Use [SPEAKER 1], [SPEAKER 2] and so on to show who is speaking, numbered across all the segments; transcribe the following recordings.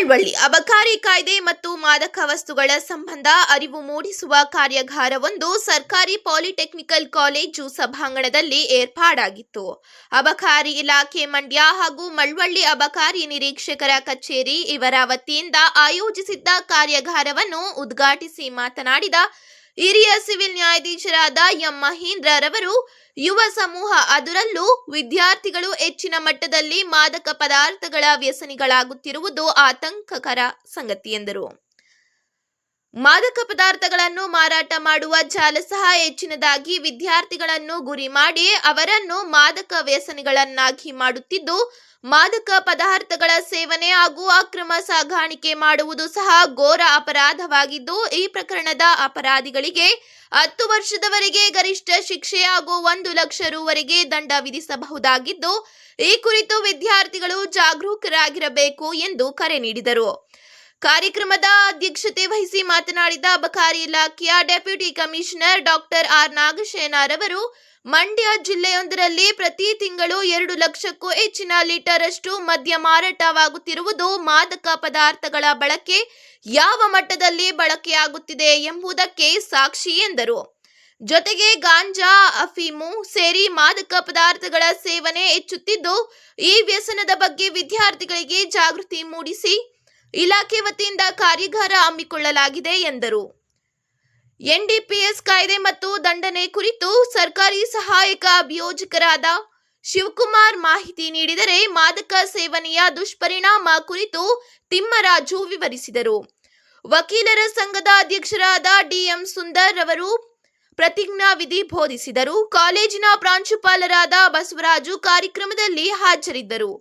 [SPEAKER 1] ಮಳವಳ್ಳಿ ಅಬಕಾರಿ ಕಾಯ್ದೆ ಮತ್ತು ಮಾದಕ ವಸ್ತುಗಳ ಸಂಬಂಧ ಅರಿವು ಮೂಡಿಸುವ ಕಾರ್ಯಾಗಾರವೊಂದು ಸರ್ಕಾರಿ ಪಾಲಿಟೆಕ್ನಿಕಲ್ ಕಾಲೇಜು ಸಭಾಂಗಣದಲ್ಲಿ ಏರ್ಪಾಡಾಗಿತ್ತು. ಅಬಕಾರಿ ಇಲಾಖೆ ಮಂಡ್ಯ ಹಾಗೂ ಮಳವಳ್ಳಿ ಅಬಕಾರಿ ನಿರೀಕ್ಷಕರ ಕಚೇರಿ ಇವರ ವತಿಯಿಂದ ಆಯೋಜಿಸಿದ್ದ ಕಾರ್ಯಾಗಾರವನ್ನು ಉದ್ಘಾಟಿಸಿ ಮಾತನಾಡಿದ ಹಿರಿಯ ಸಿವಿಲ್ ನ್ಯಾಯಾಧೀಶರಾದ ಎಂ ಮಹೇಂದ್ರರವರು ಯುವ ಸಮೂಹ ಅದರಲ್ಲೂ ವಿದ್ಯಾರ್ಥಿಗಳು ಹೆಚ್ಚಿನ ಮಟ್ಟದಲ್ಲಿ ಮಾದಕ ಪದಾರ್ಥಗಳ ವ್ಯಸನಿಗಳಾಗುತ್ತಿರುವುದು ಆತಂಕಕರ ಸಂಗತಿ ಎಂದರು. ಮಾದಕ ಪದಾರ್ಥಗಳನ್ನು ಮಾರಾಟ ಮಾಡುವ ಜಾಲ ಸಹ ಹೆಚ್ಚಿನದಾಗಿ ವಿದ್ಯಾರ್ಥಿಗಳನ್ನು ಗುರಿ ಮಾಡಿ ಅವರನ್ನು ಮಾದಕ ವ್ಯಸನಿಗಳನ್ನಾಗಿ ಮಾಡುತ್ತಿದ್ದು, ಮಾದಕ ಪದಾರ್ಥಗಳ ಸೇವನೆ ಹಾಗೂ ಅಕ್ರಮ ಸಾಗಾಣಿಕೆ ಮಾಡುವುದು ಸಹ ಘೋರ ಅಪರಾಧವಾಗಿದ್ದು, ಈ ಪ್ರಕರಣದ ಅಪರಾಧಿಗಳಿಗೆ ಹತ್ತು ವರ್ಷದವರೆಗೆ ಗರಿಷ್ಠ ಶಿಕ್ಷೆ ಹಾಗೂ ಒಂದು ಲಕ್ಷ ರೂವರೆಗೆ ದಂಡ ವಿಧಿಸಬಹುದಾಗಿದ್ದು, ಈ ಕುರಿತು ವಿದ್ಯಾರ್ಥಿಗಳು ಜಾಗರೂಕರಾಗಿರಬೇಕು ಎಂದು ಕರೆ ನೀಡಿದರು. ಕಾರ್ಯಕ್ರಮದ ಅಧ್ಯಕ್ಷತೆ ವಹಿಸಿ ಮಾತನಾಡಿದ ಅಬಕಾರಿ ಇಲಾಖೆಯ ಡೆಪ್ಯೂಟಿ ಕಮಿಷನರ್ ಡಾಕ್ಟರ್ ಆರ್ ನಾಗಶೇನರವರು ಮಂಡ್ಯ ಜಿಲ್ಲೆಯೊಂದರಲ್ಲಿ ಪ್ರತಿ ತಿಂಗಳು ಎರಡು ಲಕ್ಷಕ್ಕೂ ಹೆಚ್ಚಿನ ಲೀಟರಷ್ಟು ಮದ್ಯ ಮಾರಾಟವಾಗುತ್ತಿರುವುದು ಮಾದಕ ಪದಾರ್ಥಗಳ ಬಳಕೆ ಯಾವ ಮಟ್ಟದಲ್ಲಿ ಬಳಕೆಯಾಗುತ್ತಿದೆ ಎಂಬುದಕ್ಕೆ ಸಾಕ್ಷಿ ಎಂದರು. ಜೊತೆಗೆ ಗಾಂಜಾ, ಅಫೀಮು ಸೇರಿ ಮಾದಕ ಪದಾರ್ಥಗಳ ಸೇವನೆ ಹೆಚ್ಚುತ್ತಿದ್ದು, ಈ ವ್ಯಸನದ ಬಗ್ಗೆ ವಿದ್ಯಾರ್ಥಿಗಳಿಗೆ ಜಾಗೃತಿ ಮೂಡಿಸಿ ಇಲಾಖೆ ವತಿಯಿಂದ ಕಾರ್ಯಾಗಾರ ಹಮ್ಮಿಕೊಳ್ಳಲಾಗಿದೆ ಎಂದರು. ಎನ್ಡಿಪಿಎಸ್ ಕಾಯ್ದೆ ಮತ್ತು ದಂಡನೆ ಕುರಿತು ಸರ್ಕಾರಿ ಸಹಾಯಕ ಅಭಿಯೋಜಕರಾದ ಶಿವಕುಮಾರ್ ಮಾಹಿತಿ ನೀಡಿದರೆ ಮಾದಕ ಸೇವನೆಯ ದುಷ್ಪರಿಣಾಮ ಕುರಿತು ತಿಮ್ಮರಾಜು ವಿವರಿಸಿದರು. ವಕೀಲರ ಸಂಘದ ಅಧ್ಯಕ್ಷರಾದ ಡಿಎಂ ಸುಂದರ್ ರವರು ಪ್ರತಿಜ್ಞಾ ವಿಧಿ ಬೋಧಿಸಿದರು. ಕಾಲೇಜಿನ ಪ್ರಾಂಶುಪಾಲರಾದ ಬಸವರಾಜು ಕಾರ್ಯಕ್ರಮದಲ್ಲಿ ಹಾಜರಿದ್ದರು.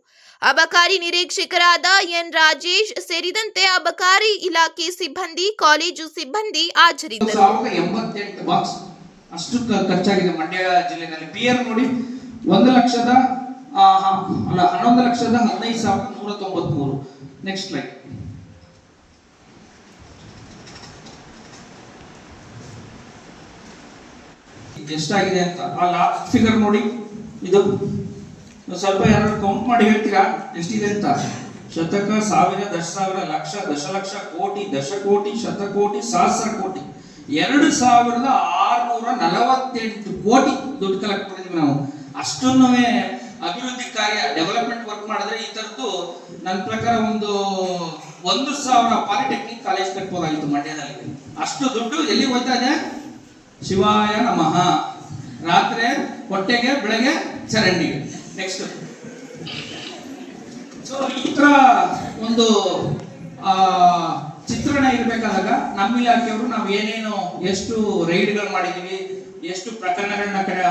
[SPEAKER 1] ಅಬಕಾರಿ ನಿರೀಕ್ಷಕರಾದ ಎನ್. ರಾಜೇಶ್ ಸೇರಿದಂತೆ ಅಬಕಾರಿ ಇಲಾಖೆ ಸಿಬ್ಬಂದಿ, ಕಾಲೇಜು ಸಿಬ್ಬಂದಿ ಹಾಜರಿದ್ದರು.
[SPEAKER 2] ಅಷ್ಟು ಖರ್ಚಾಗಿದೆ ಮಂಡ್ಯ ಜಿಲ್ಲೆನಲ್ಲಿ. ಪಿ ನೋಡಿ, ಒಂದು ಲಕ್ಷದ ಹನ್ನೊಂದು ಲಕ್ಷದ ಹದಿನೈದು ಸಾವಿರದ ನೂರ ತೊಂಬತ್ಮೂರು. ನೆಕ್ಸ್ಟ್ ಲೈನ್ ಎಷ್ಟಾಗಿದೆ ಅಂತ. ಆ ಲಾಸ್ಟ್ ಫಿಗರ್ ನೋಡಿ. ಇದು ಸ್ವಲ್ಪ ಯಾರು ಕೌಂಟ್ ಮಾಡಿ ಹೇಳ್ತೀರಾ? ಎಷ್ಟಿದೆ ಅಂತ? ಶತಕ, ಸಾವಿರ ದಶ ಸಾವಿರ ಲಕ್ಷ, ದಶಲಕ್ಷ ಕೋಟಿ, ದಶಕೋಟಿ, ಶತಕೋಟಿ, ಸಹಸ್ರ ಕೋಟಿ. ಎರಡು ಸಾವಿರದ ಆರುನೂರ ನಲವತ್ತೆಂಟು ಕೋಟಿ ದುಡ್ಡು ಕಲೆಕ್ಟ್ ಮಾಡಿದ್ವಿ ನಾವು. ಅಷ್ಟನ್ನು ಅಭಿವೃದ್ಧಿ ಕಾರ್ಯ ಡೆವಲಪ್ಮೆಂಟ್ ವರ್ಕ್ ಮಾಡಿದ್ರೆ ಈ ತರದ್ದು ನನ್ನ ಪ್ರಕಾರ ಒಂದು ಒಂದು ಸಾವಿರ ಪಾಲಿಟೆಕ್ನಿಕ್ ಕಾಲೇಜ್ ಕಟ್ಬೋದಾಗಿತ್ತು ಮಂಡ್ಯದಲ್ಲಿ. ಅಷ್ಟು ದುಡ್ಡು ಎಲ್ಲಿ ಹೋಯ್ತಾ ಇದೆ? ಶಿವಾಯ ನಮಃ. ರಾತ್ರಿ, ಹೊಟ್ಟೆಗೆ, ಬೆಳಗ್ಗೆ ಚರಂಡಿಗೆ ನೆಕ್ಸ್ಟ್ ಸೊ ಈ ಒಂದು ಚಿತ್ರಣ ಇರ್ಬೇಕಾದಾಗ ನಮ್ಮ ಇಲಾಖೆಯವರು ನಾವು ಏನೇನು ಎಷ್ಟು ರೈಡ್ಗಳು ಮಾಡಿದೀವಿ ಎಷ್ಟು ಪ್ರಕರಣಗಳನ್ನ ಕಡೆ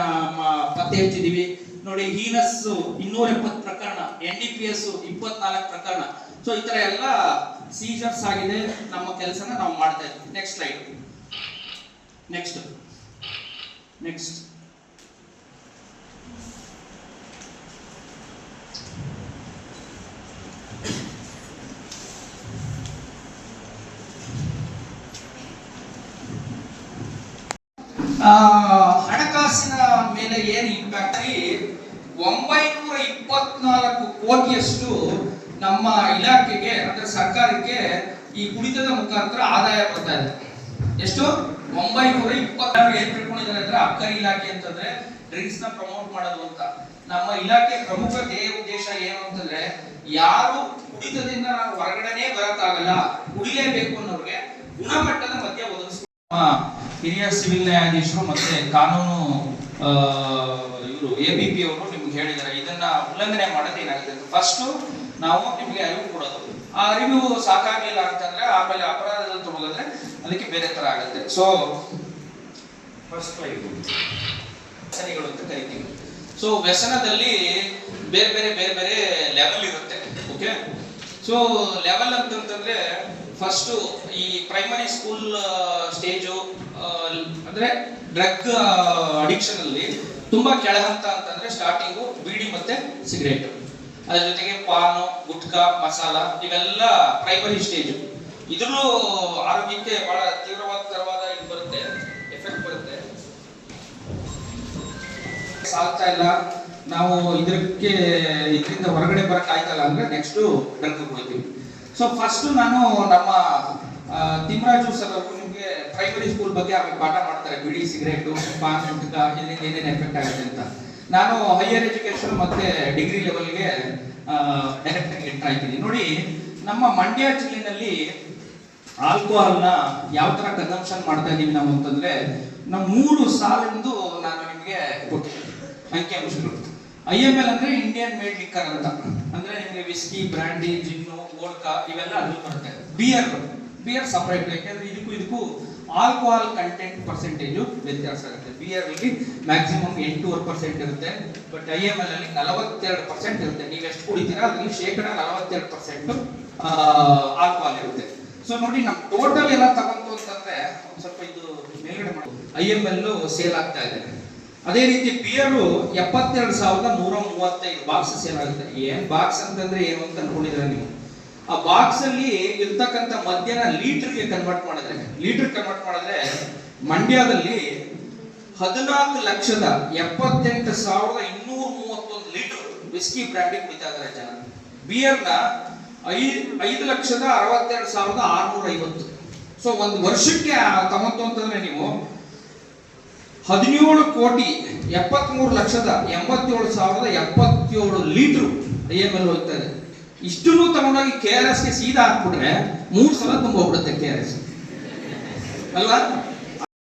[SPEAKER 2] ಪತ್ತೆ ಹಚ್ಚಿದೀವಿ ನೋಡಿ, ಹೀನಸ್ ಇನ್ನೂರ ಎಪ್ಪತ್ತು ಪ್ರಕರಣ ಎನ್ ಡಿ ಪಿ ಎಸ್ ಇಪ್ಪತ್ನಾಲ್ಕು ಪ್ರಕರಣ. ಸೊ ಈ ತರ ಎಲ್ಲ ಸೀಜರ್ಸ್ ಆಗಿದೆ. ನಮ್ಮ ಕೆಲಸನ ನಾವು ಮಾಡ್ತಾ ಇದ್ವಿ ನೆಕ್ಸ್ಟ್ ಸ್ಲೈಡ್ ನೆಕ್ಸ್ಟ್ ನೆಕ್ಸ್ಟ್ ಹಣಕಾಸಿನ ಮೇಲೆ ಏನು ಇಂಪ್ಯಾಕ್ಟ್ ಆಗಿ ಒಂಬೈನೂರ ಇಪ್ಪತ್ನಾಲ್ಕು ಕೋಟಿಯಷ್ಟು ನಮ್ಮ ಇಲಾಖೆಗೆ, ಅಂದ್ರೆ ಸರ್ಕಾರಕ್ಕೆ ಈ ಕುಡಿತದ ಮುಖಾಂತರ ಆದಾಯ ಬರ್ತಾ ಇದೆ. ಎಷ್ಟು? ಒಂಬೈನೂರ ಇಪ್ಪತ್ತಾರು ಏನ್ ತಿಳ್ಕೊಂಡಿದ್ದಾರೆ ಅಂದ್ರೆ ಅಬ್ಕಾರಿ ಇಲಾಖೆ ಅಂತಂದ್ರೆ ಡ್ರಿಂಕ್ಸ್ನ ಪ್ರಮೋಟ್ ಮಾಡೋದು ಅಂತ. ನಮ್ಮ ಇಲಾಖೆ ಪ್ರಮುಖ ಧ್ಯೇಯ ಉದ್ದೇಶ ಏನು ಅಂತಂದ್ರೆ ಯಾರು ಕುಡಿತದಿಂದ ನಾವು ಹೊರಗಡೆನೆ ಬರಕ್ಕಾಗಲ್ಲ, ಕುಡಿಲೇಬೇಕು ಅನ್ನೋರಿಗೆ ಗುಣಮಟ್ಟದ ಮದ್ಯ ಒದಗಿಸ ಹಿರಿಯ ಸಿವಿಲ್ ನ್ಯಾಯಾಧೀಶರು ಮತ್ತೆ ಕಾನೂನು ಇವರು ಎ ಬಿ ಪಿ ಅವರು ನಿಮ್ಗೆ ಹೇಳಿದ್ದಾರೆ, ಇದನ್ನ ಉಲ್ಲಂಘನೆ ಮಾಡೋದು ಏನಾಗಿದೆ ಫಸ್ಟ್ ನಾವು ನಿಮಗೆ ಅರಿವು ಕೊಡೋದು. ಆ ಅರಿವು ಸಾಕಾಗಲಿಲ್ಲ ಅಂತಂದ್ರೆ ಆಮೇಲೆ ಅಪರಾಧದಲ್ಲಿ ತೊಡಗಿದ್ರೆ ಅದಕ್ಕೆ ಬೇರೆ ತರ ಆಗುತ್ತೆ. ಸೊ ಫಸ್ಟ್ ವ್ಯಸನಿಗಳು ಅಂತ ಕರಿತೀವಿ. ಸೊ ವ್ಯಸನದಲ್ಲಿ ಬೇರೆ ಬೇರೆ ಬೇರೆ ಬೇರೆ ಲೆವೆಲ್ ಇರುತ್ತೆ. ಓಕೆ ಸೊ ಲೆವೆಲ್ ಅಂತಂತಂದ್ರೆ ಫಸ್ಟು ಈ ಪ್ರೈಮರಿ ಸ್ಕೂಲ್ ಸ್ಟೇಜು ಅಂದ್ರೆ ಡ್ರಗ್ ಅಡಿಕ್ಷನ್ ಅಲ್ಲಿ ತುಂಬಾ ಕೆಳಹಂತ ಅಂತಂದ್ರೆ ಸ್ಟಾರ್ಟಿಂಗು ಬೀಡಿ ಮತ್ತೆ ಸಿಗರೇಟ್ ಅದ್ರ ಜೊತೆಗೆ ಪಾನು, ಗುಟ್ಕಾ, ಮಸಾಲ ಇವೆಲ್ಲ ಪ್ರೈಮರಿ ಸ್ಟೇಜು ಇದ್ರಲ್ಲೂ ಆರೋಗ್ಯಕ್ಕೆ ಬಹಳ ತೀವ್ರವಾದ ತರವಾದ ಇದು ಬರುತ್ತೆ ಎಫೆಕ್ಟ್ ಬರುತ್ತೆ. ಸಾಲ್ತಾ ಇಲ್ಲ. ನಾವು ಇದಕ್ಕೆ, ಇದರಿಂದ ಹೊರಗಡೆ ಬರಕ್ ಆಯ್ತಲ್ಲ ಅಂದ್ರೆ ನೆಕ್ಸ್ಟ್ ಡ್ರಗ್ ಹೋಗ್ತೀವಿ ಸೊ ಫಸ್ಟ್ ನಾನು ನಮ್ಮ ತಿಮ್ರಾಜು ಸರ್ ಅವರು ನಿಮಗೆ ಪ್ರೈಮರಿ ಸ್ಕೂಲ್ ಬಗ್ಗೆ ಆಮೇಲೆ ಪಾಠ ಮಾಡ್ತಾರೆ ಬಿಡಿ ಸಿಗರೇಟು ಪಾನ್ ಇದರಿಂದ ಏನೇನು ಎಫೆಕ್ಟ್ ಆಗುತ್ತೆ ಅಂತ. ನಾನು ಹೈಯರ್ ಎಜುಕೇಶನ್ ಮತ್ತೆ ಡಿಗ್ರಿ ಲೆವೆಲ್ಗೆ ಡೈರೆಕ್ಟ್ ಎಂಟರ್ ಆಯ್ತೀನಿ ನೋಡಿ, ನಮ್ಮ ಮಂಡ್ಯ ಜಿಲ್ಲೆನಲ್ಲಿ ಆಲ್ಕೋಹಾಲ್ನ ಯಾವ ತರ ಕನ್ಸಂಪ್ಷನ್ ಮಾಡ್ತಾ ಇದೀವಿ ನಾವು ಅಂತಂದ್ರೆ ನಾವು ಮೂರು ಸಾಲಿಂದು ನಾನು ನಿಮಗೆ ಅಂಕಿಅಂಶಗಳು ಐ ಎಂ ಎಲ್ ಅಂದ್ರೆ ಇಂಡಿಯನ್ ಮೇಡ್ ಲಿಕ್ಕರ್ ಅಂತ. ಅಂದ್ರೆ ನಿಮಗೆ ವಿಸ್ಕಿ ಬ್ರಾಂಡಿ ಜಿನ್ನು ವೋಡ್ಕಾ ಇವೆಲ್ಲ ಅಲ್ಲಿ ಬರುತ್ತೆ. ಬಿಯರ್ ಬಿಯರ್ ಸಪರೇಟ್ ಯಾಕೆಂದ್ರೆ ಇದಕ್ಕೂ ಇದಕ್ಕೂ ಆಲ್ಕೋಹಾಲ್ ಕಂಟೆಂಟ್ ಪರ್ಸೆಂಟೇಜು ವ್ಯತ್ಯಾಸ ಆಗುತ್ತೆ ಬಿಯರ್ ಅಲ್ಲಿ ಮ್ಯಾಕ್ಸಿಮಮ್ ಎಂಟೂವರೆ ಪರ್ಸೆಂಟ್ ಇರುತ್ತೆ. ಬಟ್ ಐ ಎಂ ಎಲ್ ಅಲ್ಲಿ ನಲವತ್ತೆರಡು ಪರ್ಸೆಂಟ್ ಇರುತ್ತೆ. ನೀವು ಎಷ್ಟು ಕುಡಿತೀರಾ, ಅದರಲ್ಲಿ ಶೇಕಡ ನಲವತ್ತೆರಡು ಪರ್ಸೆಂಟ್ ಆಲ್ಕೋಹಾಲ್ ಇರುತ್ತೆ. ಸೊ ನೋಡಿ, ನಮ್ ಟೋಟಲ್ ಎಲ್ಲ ತಗೊಂತು ಅಂತಂದ್ರೆ ಸ್ವಲ್ಪ ಇದು ಮೇಲ್ಗಡೆ ಮಾಡಿ. ಐ ಎಂ ಎಲ್ ಸೇಲ್ ಆಗ್ತಾ ಇದೆ. ಅದೇ ರೀತಿ ಬಿಯರು ಎಪ್ಪತ್ತೆರಡು ಸಾವಿರದ ನೂರ ಮೂವತ್ತೈದು ಬಾಕ್ಸ್ ಸೇಲ್ ಆಗುತ್ತೆ. ಏನ್ ಬಾಕ್ಸ್ ಅಂತಂದ್ರೆ ಏನು ಅಂತ ಅನ್ಕೊಂಡಿದ್ರೆ ನೀವು? ಆ ಬಾಕ್ಸ್ ಅಲ್ಲಿ ಇರ್ತಕ್ಕಂಥ ಮದ್ಯನ ಲೀಟರ್ಗೆ ಕನ್ವರ್ಟ್ ಮಾಡಿದ್ರೆ ಲೀಟರ್ ಕನ್ವರ್ಟ್ ಮಾಡಿದ್ರೆ ಮಂಡ್ಯದಲ್ಲಿ ಹದಿನಾಲ್ಕು ಲಕ್ಷದ ಎಪ್ಪತ್ತೆಂಟು ಸಾವಿರದ ಇನ್ನೂರ ಮೂವತ್ತೊಂದು ಲೀಟರ್ ವಿಸ್ಕಿ ಬ್ರ್ಯಾಂಡಿಗೆ ಕುಡಿತಾ ಇದ್ದಾರೆ ಜನ. ಬಿಯರ್ನ ಐದು ಲಕ್ಷದ ಅರವತ್ತೆರಡು ಸಾವಿರದ ಆರ್ನೂರ ಐವತ್ತು ಸೊ ಒಂದು ವರ್ಷಕ್ಕೆ ತಗೊಂತು ಅಂತಂದ್ರೆ ನೀವು ಹದಿನೇಳು ಕೋಟಿ ಎಪ್ಪತ್ಮೂರು ಲಕ್ಷದ ಎಂಬತ್ತೇಳು ಸಾವಿರದ ಎಪ್ಪತ್ತೇಳು ಲೀಟರ್ ಐ ಎಂ ಎಲ್ ಹೋಗ್ತಾ ಇದೆ. ಇಷ್ಟನ್ನು ತಗೊಂಡೋಗಿ ಕೆ ಆರ್ ಎಸ್ಗೆ ಸೀದಾ ಹಾಕ್ಬಿಟ್ರೆ ಮೂರು ಸಲ ತುಂಬ ಹೋಗ್ಬಿಡುತ್ತೆ ಕೆ ಆರ್ ಎಸ್ ಅಲ್ವಾ?